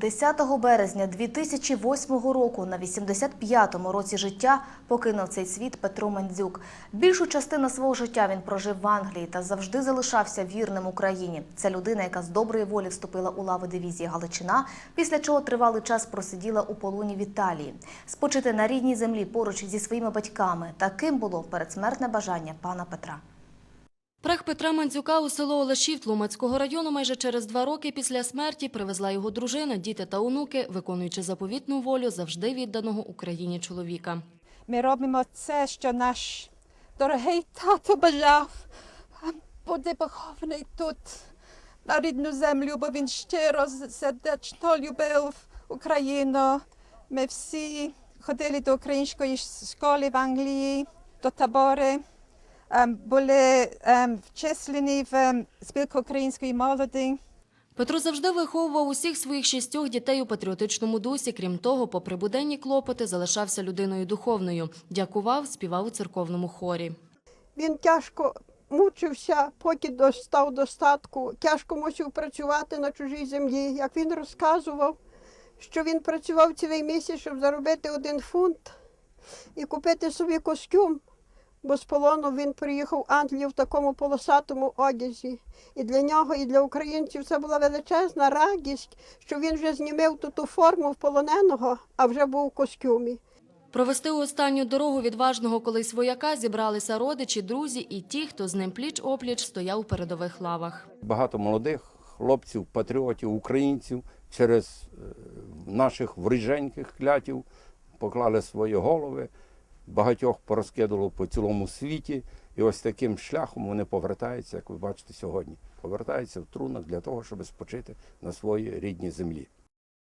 10 березня 2008 року на 85-му році життя покинув цей світ Петро Мандзюк. Більшу частину свого життя він прожив в Англії та завжди залишався вірним Україні. Це людина, яка з доброї волі вступила у лави дивізії Галичина, після чого тривалий час просиділа у полоні в Італії. Спочити на рідній землі поруч зі своїми батьками. Таким було передсмертне бажання пана Петра. Прах Петра Мандзюка у село Олешів Тлумацького району майже через два роки після смерті привезла його дружина, діти та онуки, виконуючи заповітну волю завжди відданого Україні чоловіка. Ми робимо це, що наш дорогий тато бажав бути похований тут, на рідну землю, бо він щиро, сердечно любив Україну. Ми всі ходили до української школи в Англії, до табори, були ем, вчислені в ем, спілку української молоді. Петро завжди виховував усіх своїх шістьох дітей у патріотичному дусі. Крім того, попри буденні клопоти, залишався людиною духовною. Дякував, співав у церковному хорі. Він тяжко мучився, поки достав достатку, тяжко мусив працювати на чужій землі. Як він розказував, що він працював цілий місяць, щоб заробити один фунт і купити собі костюм, бо з полону він приїхав в Англію в такому полосатому одязі. І для нього, і для українців це була величезна радість, що він вже знімив ту, ту форму в полоненого, а вже був у костюмі. Провести останню дорогу відважного колись вояка зібралися родичі, друзі і ті, хто з ним пліч-опліч стояв у передових лавах. багато молодих хлопців, патріотів, українців через е, наших вріженьких клятів поклали свої голови, багатьох порозкидало по цілому світі. І ось таким шляхом вони повертаються, як ви бачите сьогодні, повертаються в трунах для того, щоб спочити на своїй рідній землі.